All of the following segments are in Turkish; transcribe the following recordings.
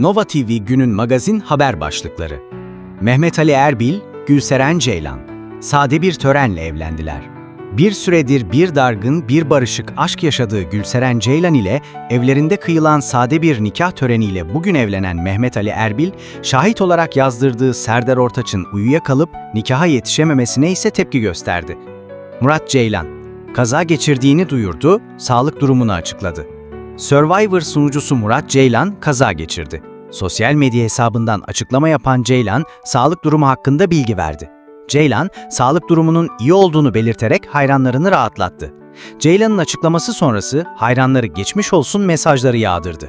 Nova TV günün magazin haber başlıkları. Mehmet Ali Erbil, Gülseren Ceylan. Sade bir törenle evlendiler. Bir süredir bir dargın, bir barışık aşk yaşadığı Gülseren Ceylan ile evlerinde kıyılan sade bir nikah töreniyle bugün evlenen Mehmet Ali Erbil, şahit olarak yazdırdığı Serdar Ortaç'ın uyuyakalıp nikaha yetişememesine ise tepki gösterdi. Murat Ceylan, kaza geçirdiğini duyurdu, sağlık durumunu açıkladı. Survivor sunucusu Murat Ceylan kaza geçirdi. Sosyal medya hesabından açıklama yapan Ceylan, sağlık durumu hakkında bilgi verdi. Ceylan, sağlık durumunun iyi olduğunu belirterek hayranlarını rahatlattı. Ceylan'ın açıklaması sonrası hayranları geçmiş olsun mesajları yağdırdı.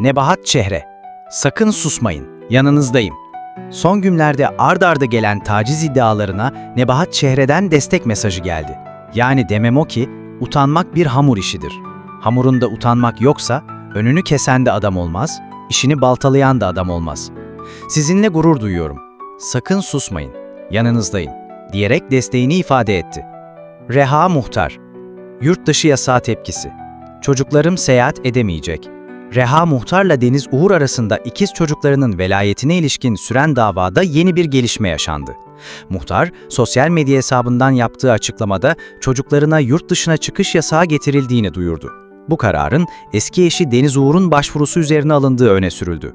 Nebahat Çehre, sakın susmayın, yanınızdayım. Son günlerde ard arda gelen taciz iddialarına Nebahat Çehre'den destek mesajı geldi. Yani demem o ki, utanmak bir hamur işidir. Hamurunda utanmak yoksa, önünü kesen de adam olmaz, işini baltalayan da adam olmaz. Sizinle gurur duyuyorum. Sakın susmayın, yanınızdayım, diyerek desteğini ifade etti. Reha Muhtar Yurt dışı yasağı tepkisi. Çocuklarım seyahat edemeyecek. Reha Muhtar'la Deniz Uğur arasında ikiz çocuklarının velayetine ilişkin süren davada yeni bir gelişme yaşandı. Muhtar, sosyal medya hesabından yaptığı açıklamada çocuklarına yurt dışına çıkış yasağı getirildiğini duyurdu. Bu kararın eski eşi Deniz Uğur'un başvurusu üzerine alındığı öne sürüldü.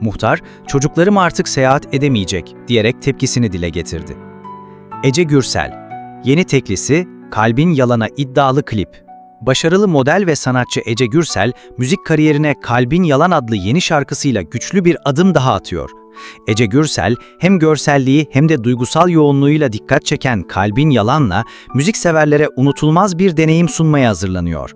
Muhtar, çocuklarım artık seyahat edemeyecek diyerek tepkisini dile getirdi. Ece Gürsel, yeni teklisi Kalbin Yalana iddialı klip. Başarılı model ve sanatçı Ece Gürsel, müzik kariyerine Kalbin Yalan adlı yeni şarkısıyla güçlü bir adım daha atıyor. Ece Gürsel, hem görselliği hem de duygusal yoğunluğuyla dikkat çeken Kalbin Yalan'la müzik severlere unutulmaz bir deneyim sunmaya hazırlanıyor.